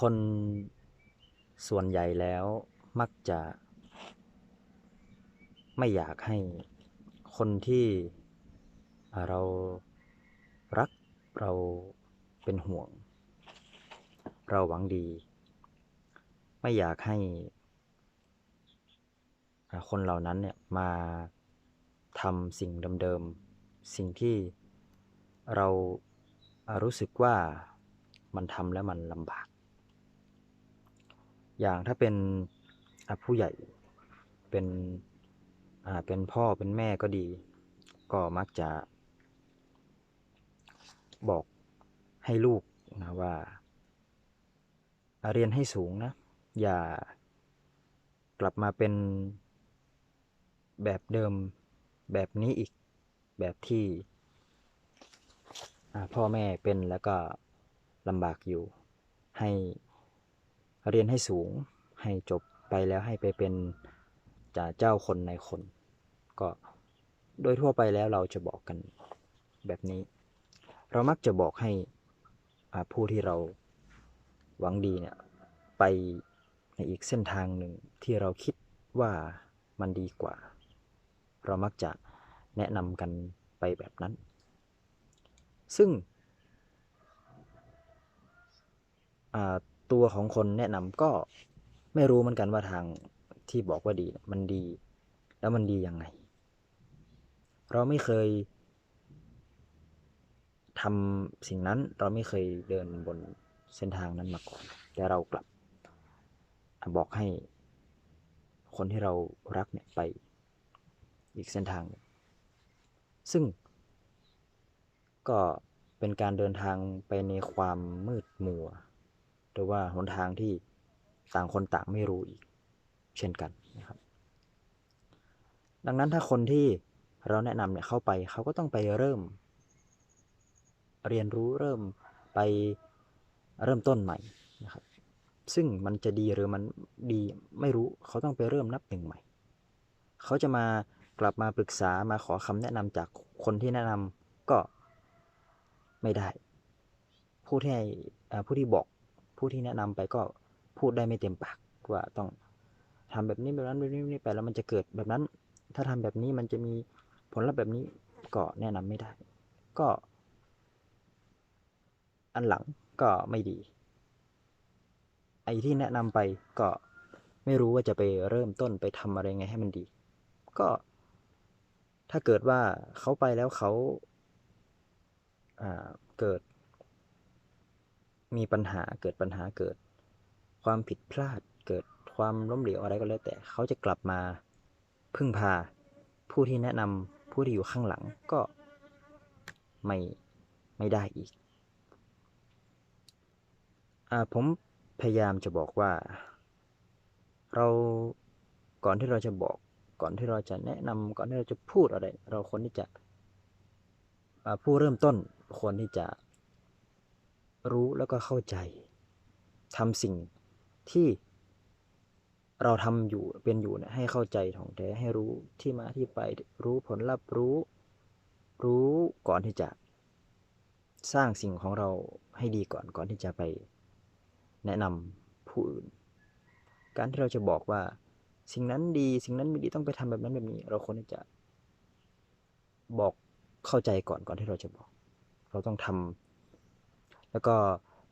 คนส่วนใหญ่แล้วมักจะ ไม่อยากให้คนที่เรารักเราเป็นห่วง เราหวังดี ไม่อยากให้คนเหล่านั้นเนี่ยมาทำสิ่งเดิมๆ สิ่งที่เราอ่ารู้สึกว่ามันทำแล้วมันลำบาก อย่างถ้าเป็นผู้ใหญ่เป็นเป็นพ่อเป็นแม่ก็ดี ก็มักจะบอกให้ลูกนะว่า เรียนให้สูงนะ อย่ากลับมาเป็นแบบเดิมแบบนี้อีกแบบที่พ่อแม่เป็นแล้วก็ลำบากอยู่ให้ เรียนให้สูงให้จบไปแล้วให้ไปเป็นจ่าเจ้าคนในคน ก็โดยทั่วไปแล้วเราจะบอกกันแบบนี้ เรามักจะบอกให้ผู้ที่เราหวังดีเนี่ยไปในอีกเส้นทางหนึ่งที่เราคิดว่ามันดีกว่า เรามักจะแนะนำกันไปแบบนั้น ซึ่งอ่า ตัวของคนแนะนำก็ไม่รู้เหมือนกันว่าทางที่บอกว่าดีมันดี แล้วมันดียังไง เราไม่เคยทำสิ่งนั้นเราไม่เคยเดินบนเส้นทางนั้นมาก่อน แต่เรากลับ บอกให้คนที่เรารักเนี่ยไปอีกเส้นทาง ซึ่งก็เป็นการเดินทางไปในความมืดมัว รือว่าหนทางที่ต่างคนต่างไม่รู้อีก เช่นกันนะครับ ดังนั้นถ้าคนที่เราแนะนำเนี่ยเข้าไปเขาก็ต้องไปเริ่ม เรียนรู้เริ่มไปเริ่มต้นใหม่นะครับ ซึ่งมันจะดีหรือมันดีไม่รู้เขาต้องไปเริ่มนับหนึ่งใหม่ เขาจะมากลับมาปรึกษามาขอคำแนะนำจากคนที่แนะนำก็ไม่ได้ ผู้ที่ให้ผู้ที่บอก ผู้ที่แนะนำไปก็พูดได้ไม่เต็มปากว่าต้องทำแบบนี้แบบนั้นแบบนี้แบบนี้ไปแล้วมันจะเกิดแบบนั้น ถ้าทำแบบนี้มันจะมีผลลัพธ์แบบนี้ก็แนะนำไม่ได้ ก็ อันหลังก็ไม่ดี ไอ้ที่แนะนำไปก็ไม่รู้ว่าจะไปเริ่มต้นไปทำอะไรไงให้มันดี ก็ ถ้าเกิดว่าเขาไปแล้วเขาอ่าเกิด มีปัญหาเกิดปัญหาเกิด ความผิดพลาดเกิดความล้มเหลวอะไรก็แล้วแต่เขาจะกลับมาพึ่งพา ผู้ที่แนะนำผู้ที่อยู่ข้างหลังก็ไม่ไม่ได้อีกอผมพยายามจะบอกว่า เราก่อนที่เราจะบอก ก่อนที่เราจะแนะนำก่อนที่เราจะพูดอะไร เราควรที่จะผู้เริ่มต้นควรที่จะ รู้แล้วก็เข้าใจทำสิ่งที่เราทำอยู่เป็นอยู่เนี่ยให้เข้าใจถ่องแท้ให้รู้ที่มาที่ไปรู้ผลลัพธ์รู้ รู้ก่อนที่จะ สร้างสิ่งของเราให้ดีก่อนก่อนที่จะไป แนะนำผู้อื่น การที่เราจะบอกว่า สิ่งนั้นดีสิ่งนั้นไม่ดีต้องไปทำแบบนั้นแบบนี้ เราควรที่จะ บอกเข้าใจก่อนก่อนที่เราจะบอก เราต้องทำ แล้วก็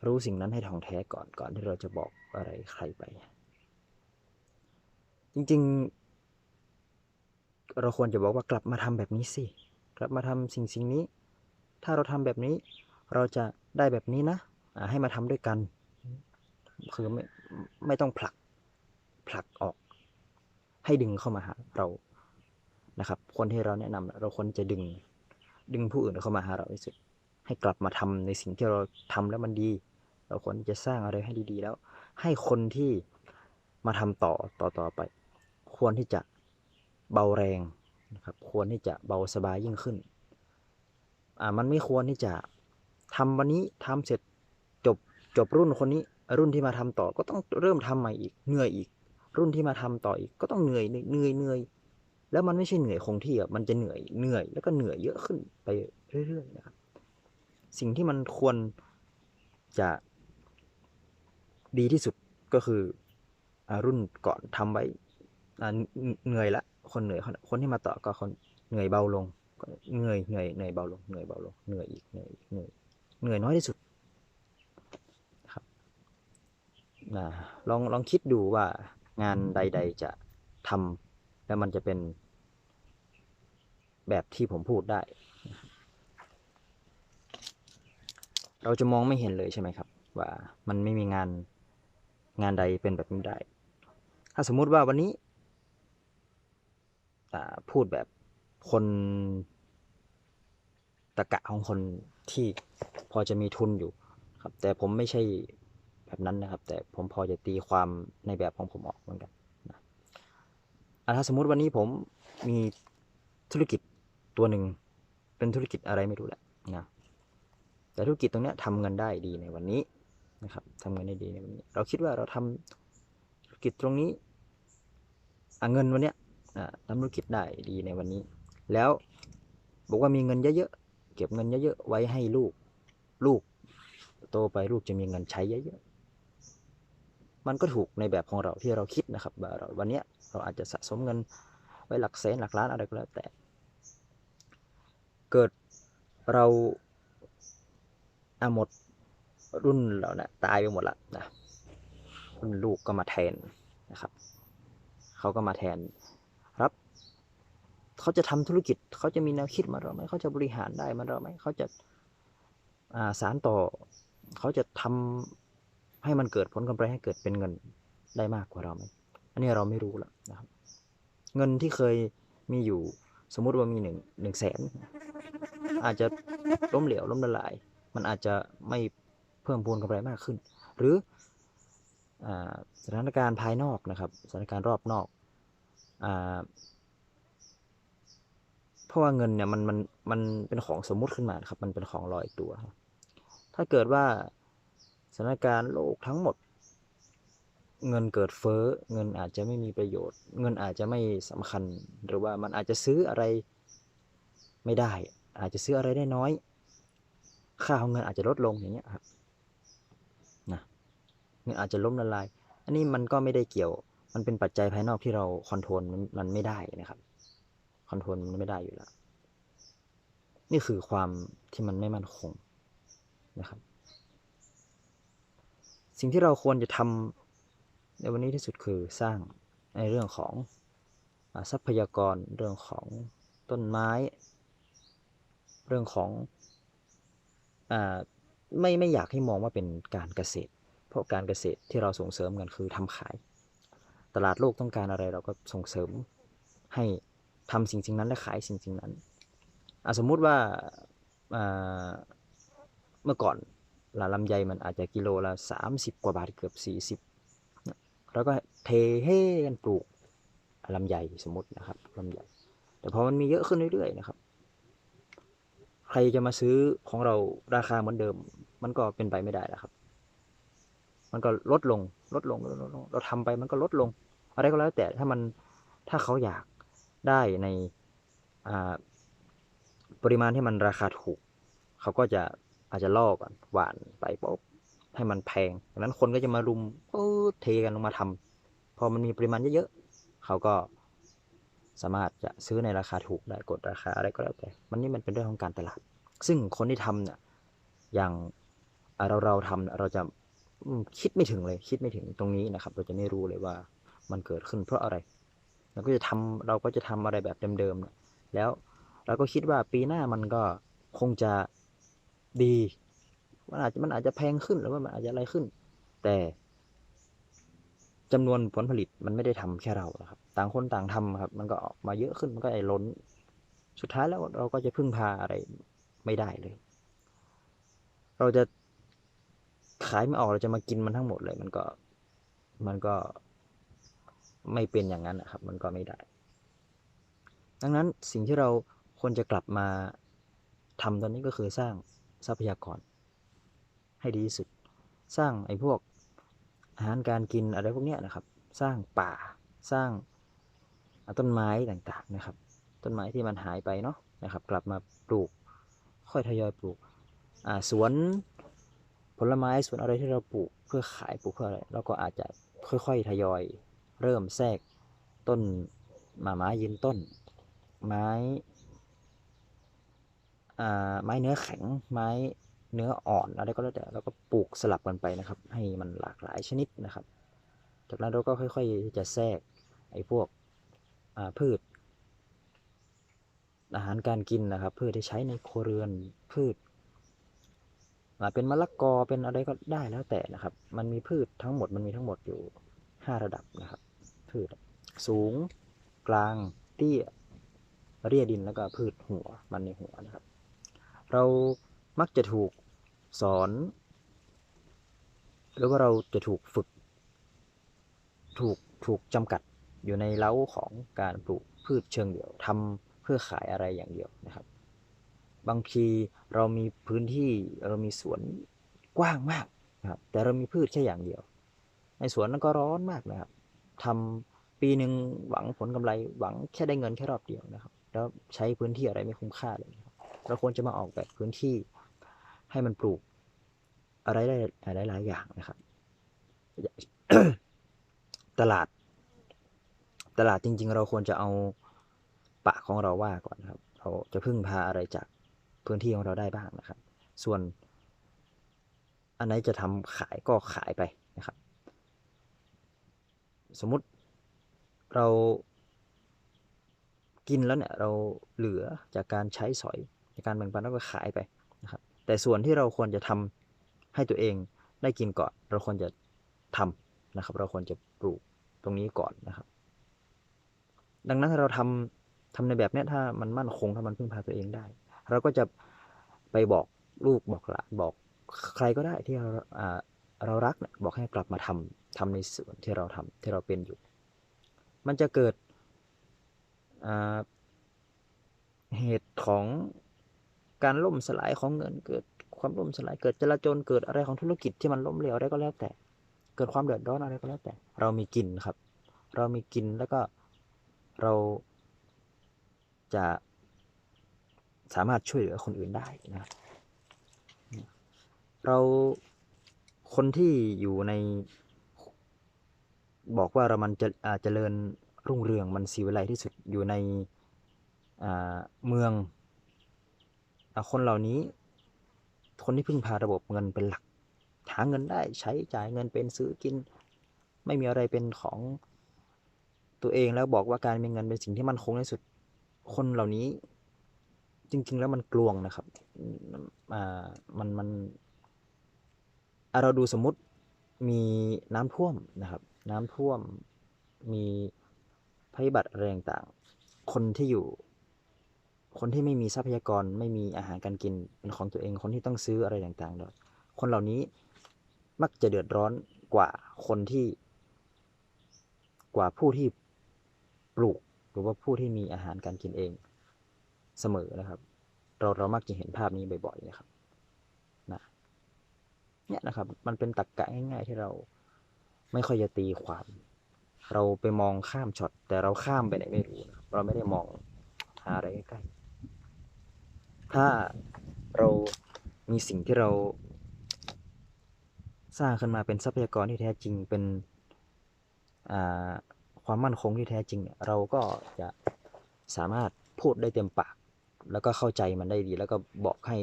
รู้สิ่งนั้นให้ถ่องแท้ก่อนก่อนที่เราจะบอกอะไรใครไป จริงๆ เราควรจะบอกว่ากลับมาทำแบบนี้สิ กลับมาทำสิ่งสิ่งนี้ ถ้าเราทำแบบนี้ เราจะได้แบบนี้นะให้มาทำด้วยกัน คือไม่ไม่ต้องผลักผลักออก ให้ดึงเข้ามาหาเรานะครับ คนที่เราแนะนำเราควรจะดึงดึงผู้อื่นเข้ามาหาเราที่สุด ให้กลับมาทำในสิ่งที่เราทำแล้วมันดี เราควรจะสร้างอะไรให้ดีๆ แล้ว ให้คนที่มาทำต่อต่อต่อไป ควรที่จะเบาแรงนะครับ ควรที่จะเบาสบายยิ่งขึ้น อ่ามันไม่ควรที่จะทำวันนี้ทำเสร็จจบจบรุ่นคนนี้ รุ่นที่มาทำต่อก็ต้องเริ่มทำใหม่อีกเหนื่อยอีก รุ่นที่มาทำต่ออีกก็ต้องเหนื่อยเหนื่อยเหนื่อยแล้วมันไม่ใช่เหนื่อยคงที่อะมันจะเหนื่อยเหนื่อยแล้วก็เหนื่อยเยอะขึ้นไปเรื่อยๆนะครับ สิ่งที่มันควรจะดีที่สุดก็คืออรุ่นก่อนทำไว้เหนื่อยละคนเหนื่อยคนที่มาต่อก็คนเหนื่อยเบาลงเหนื่อยเหนื่อยเหนื่อยเบาลงเหนื่อยเบาลงเหนื่อยอีกเหนื่อยเหนื่อยเหนื่อยน้อยที่สุดครับนะลองลองคิดดูว่างานใด ๆ จะทำแล้วมันจะเป็นแบบที่ผมพูดได้ เราจะมองไม่เห็นเลยใช่ไหมครับ ว่ามันไม่มีงานงานใดเป็นแบบนี้ได้ ถ้าสมมุติว่าวันนี้พูดแบบคนตะกะของคนที่พอจะมีทุนอยู่ครับ แต่ผมไม่ใช่แบบนั้นนะครับ แต่ผมพอจะตีความในแบบของผมออกเหมือนกันนะอะถ้าสมมุติวันนี้ผมมีธุรกิจตัวหนึ่งเป็นธุรกิจอะไรไม่รู้แหละนะ แต่ธุรกิจตรงนี้ทำเงินได้ดีในวันนี้นะครับทำเงินได้ดีในวันนี้ เราคิดว่าเราทำธุรกิจตรงนี้อะเงินวันเนี้ยทำธุรกิจได้ดีในวันนี้ แล้วบอกว่ามีเงินเยอะๆเก็บเงินเยอะๆไว้ให้ลูกลูก โตไปลูกจะมีเงินใช้เยอะๆมันก็ถูกในแบบของเราที่เราคิดนะครับว่าเราวันเนี้ยเราอาจจะสะสมเงินไว้หลักแสนหลักล้านอะไรก็แล้วแต่ เกิดเรา อะหมดรุ่นเราเนะี่ยตายไปหมดละนะรุ่นลูกก็มาแทนนะครับเขาก็มาแทนรับเขาจะทำธุรกิจเขาจะมีแนวคิดมาเราไหมเขาจะบริหารได้มาเราไหมเขาจะอ่าสารต่อเขาจะทำให้มันเกิดผลกำไรให้เกิดเป็นเงินได้มากกว่าเราไหมอันนี้เราไม่รู้แล้วนะครับเงินที่เคยมีอยู่สมมุติว่ามีหนึ่งหนึ่งแสนอาจจะล้มเหลวล้มละลาย มันอาจจะไม่เพิ่มพูนกำไรมากขึ้น หรืออสถานการณ์ภายนอกนะครับสถานการณ์รอบนอกอเพราะว่าเงินเนี่ยมันมันมันเป็นของสมมุติขึ้นมานครับมันเป็นของลอยตัว ถ้าเกิดว่าสถานการณ์โลกทั้งหมด เงินเกิดเฟ้อเงินอาจจะไม่มีประโยชน์ เงินอาจจะไม่สำคัญ หรือว่ามันอาจจะซื้ออะไรไม่ได้ อาจจะซื้ออะไรได้น้อย ค่าของเงินอาจจะลดลงอย่างเงี้ยครับนะเงินอาจจะล้มละลาย อันนี้มันก็ไม่ได้เกี่ยว มันเป็นปัจจัยภายนอกที่เราคอนโทรลมันไม่ได้นะครับคอนโทรลมันไม่ได้อยู่แล้ว นี่คือความที่มันไม่มั่นคงนะครับ สิ่งที่เราควรจะทำในวันนี้ที่สุดคือสร้างในเรื่องของทรัพยากรเรื่องของต้นไม้ เรื่องของ ไม่ไม่อยากให้มองว่าเป็นการเกษตร เพราะการเกษตรที่เราส่งเสริมกันคือทำขาย ตลาดโลกต้องการอะไรเราก็ส่งเสริมให้ทำสิ่งสิ่งนั้นและขายสิ่งสิ่งนั้นอสมมุติว่าเมื่อก่อนลาลำไยมันอาจจะกิโลละ 30 กว่าบาทเกือบ 40 แล้วก็เทเฮ่กันปลูกลำไยสมมตินะครับลำไยแต่พอมันมีเยอะขึ้นเรื่อยๆนะครับ ใครจะมาซื้อของเราราคาเหมือนเดิม มันก็เป็นไปไม่ได้แล้วครับ มันก็ลดลงลดลงลดลง เราทำไปมันก็ลดลง อะไรก็แล้วแต่ถ้ามันถ้าเขาอยากได้ในปริมาณที่มันราคาถูก เขาก็จะอาจจะล่อก่อนหวานไปปุ๊บให้มันแพงดังนั้นคนก็จะมารุมเทกันลงมาทำพอมันมีปริมาณเยอะๆเขาก็ สามารถจะซื้อในราคาถูกได้กดราคาอะไรก็แล้วแต่มันนี่มันเป็นเรื่องของการตลาด ซึ่งคนที่ทำเนี่ยอย่างเราเราทำเราจะคิดไม่ถึงเลยคิดไม่ถึงตรงนี้นะครับ เราจะไม่รู้เลยว่ามันเกิดขึ้นเพราะอะไรเราก็จะทำเราก็จะทำอะไรแบบเดิมๆแล้วเราก็คิดว่าปีหน้ามันก็คงจะดีมันอาจจะมันอาจจะแพงขึ้นหรือว่ามันอาจจะอะไรขึ้น แต่จำนวนผลผลิตมันไม่ได้ทำแค่เราครับ ต่างคนต่างทำครับ มันก็ออกมาเยอะขึ้นมันก็ไอ้ล้น สุดท้ายแล้วเราก็จะพึ่งพาอะไรไม่ได้เลย เราจะขายไม่ออกเราจะมากินมันทั้งหมดเลย มันก็มันก็ไม่เป็นอย่างนั้นนะครับ มันก็ไม่ได้ ดังนั้นสิ่งที่เราควรจะกลับมาทำตอนนี้ก็คือสร้างทรัพยากร ให้ดีที่สุด สร้างไอ้พวกอาหารการกินอะไรพวกนี้นะครับ สร้างป่า สร้าง ต้นไม้ต่างๆนะครับ ต้นไม้ที่มันหายไปเนาะนะครับ กลับมาปลูกค่อยทยอยปลูกสวนผลไม้สวนอะไรที่เราปลูกเพื่อขายปลูกเพื่ออะไรเราก็อาจจะค่อยๆทยอย เริ่มแทรกต้นหมาไม้ยืนต้น ไม้ไม้เนื้อแข็งไม้เนื้ออ่อนอะไรก็แล้วแต่เราก็ปลูกสลับกันไปนะครับ ให้มันหลากหลายชนิดนะครับ จากนั้นเราก็ค่อย ๆ จะแทรกไอ้พวก พืช อาหารการกินนะครับ พืชที่ใช้ในครัวเรือนพืชเป็นมะละกอเป็นอะไรก็ได้แล้วแต่นะครับ มันมีพืชทั้งหมดมันมีทั้งหมดอยู่ 5 ระดับนะครับ พืชสูงกลางเตี้ยเรียดินแล้วก็พืชหัวมันในหัวนะครับ เรามักจะถูกสอน หรือว่าเราจะถูกฝึก ถูกถูกจำกัด อยู่ในเล้าของการปลูกพืชเชิงเดี่ยวทำเพื่อขายอะไรอย่างเดียวนะครับ บางทีเรามีพื้นที่เรามีสวนกว้างมากนะครับ แต่เรามีพืชแค่อย่างเดียว ในสวนนั้นก็ร้อนมากนะครับทำปีหนึ่งหวังผลกำไรหวังแค่ได้เงินแค่รอบเดียวนะครับ แล้วใช้พื้นที่อะไรไม่คุ้มค่าเลยนะครับเราควรจะมาออกแบบพื้นที่ให้มันปลูกอะไรได้หลายหลายๆอย่างนะครับ ตลาด ตลาดจริง ๆ เราควรจะเอาปากของเราว่าก่อนครับ เราจะพึ่งพาอะไรจากพื้นที่ของเราได้บ้างนะครับ ส่วน อันไหนจะทำขายก็ขายไปนะครับ สมมุติเรากินแล้วเนี่ยเราเหลือจากการใช้สอยในการแบ่งปันแล้วก็ขายไปนะครับ แต่ส่วนที่เราควรจะทำให้ตัวเองได้กินก่อน เราควรจะทำนะครับ เราควรจะปลูกตรงนี้ก่อนนะครับ ดังนั้นถ้าเราทำทำในแบบนี้ถ้ามันมั่นคงถ้ามันพึ่งพาตัวเองได้ เราก็จะไปบอกลูกบอกหลานบอกใครก็ได้ที่เราเรารักเนี่ยบอกให้กลับมาทำทำในส่วนที่เราทำที่เราเป็นอยู่ มันจะเกิดเหตุของการล่มสลายของเงินเกิดความล่มสลายเกิดจลาจลเกิดอะไรของธุรกิจที่มันล้มเหลวอะไรก็แล้วแต่ เกิดความเดือดร้อนอะไรก็แล้วแต่ เรามีกินครับ เรามีกินแล้วก็ เราจะสามารถช่วยเหลือคนอื่นได้นะ เราคนที่อยู่ใน บอกว่าเรามันจะเจริญรุ่งเรืองมันสีวิไลที่สุดอยู่ในเมืองอคนเหล่านี้ คนที่พึ่งพาระบบเงินเป็นหลัก หาเงินได้ใช้จ่ายเงินเป็นซื้อกิน ไม่มีอะไรเป็นของ ตัวเองแล้วบอกว่าการมีเงินเป็นสิ่งที่มันคงที่สุด คนเหล่านี้ จริง ๆ แล้วมันกลวงนะครับอ่ามันมันอะเราดูสมมติมีน้ำท่วมนะครับ น้ำท่วมมีภัยบัติอะไรต่างๆ คนที่อยู่ คนที่ไม่มีทรัพยากรไม่มีอาหารการกินเป็นของตัวเอง คนที่ต้องซื้ออะไรต่างๆเนี่ยคนเหล่านี้มักจะเดือดร้อนกว่าคนที่ กว่าผู้ที่ ปลูกหรือว่าผู้ที่มีอาหารการกินเองเสมอนะครับ เราเรามักจะเห็นภาพนี้บ่อยๆนะครับนะเนี่ยนะครับ มันเป็นตรรกกะง่าย ๆ ที่เราไม่ค่อยจะตีความ เราไปมองข้ามช็อตแต่เราข้ามไปไหนไม่รู้นะรเราไม่ได้มองหาอะไรใกล้ๆถ้าเรามีสิ่งที่เราสร้างขึ้นมาเป็นทรัพยากรที่แท้จริงเป็นอ่า ความมั่นคงที่แท้จริงเนี่ยเราก็จะสามารถพูดได้เต็มปาก แล้วก็เข้าใจมันได้ดี แล้วก็บอกให้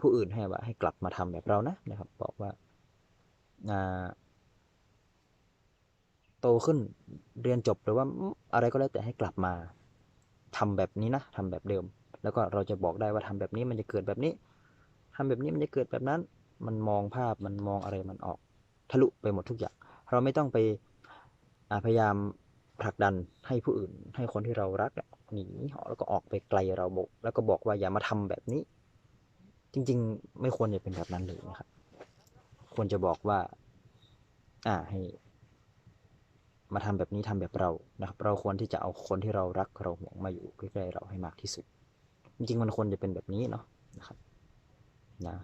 ผู้อื่นให้ว่าให้กลับมาทำแบบเรานะนะครับ บอกว่าอ่าโตขึ้นเรียนจบหรือว่าอะไรก็แล้วแต่ให้กลับมาทำแบบนี้นะทำแบบเดิม แล้วก็เราจะบอกได้ว่าทำแบบนี้มันจะเกิดแบบนี้ทำแบบนี้มันจะเกิดแบบนั้น มันมองภาพมันมองอะไรมันออก ทะลุไปหมดทุกอย่าง เราไม่ต้องไปพยายาม ผลักดันให้ผู้อื่น ให้คนที่เรารักหนีหอแล้วก็ออกไปไกลเราบอกแล้วก็บอกว่าอย่ามาทำแบบนี้ จริง ๆ ไม่ควรจะเป็นแบบนั้นเลยนะครับ ควรจะบอกว่า อ่าให้ มาทำแบบนี้ทำแบบเรานะครับ เราควรที่จะเอาคนที่เรารักเราห่วงมาอยู่ใกล้ๆเราให้มากที่สุด จริงๆมันควรจะเป็นแบบนี้เนาะนะครับ นะ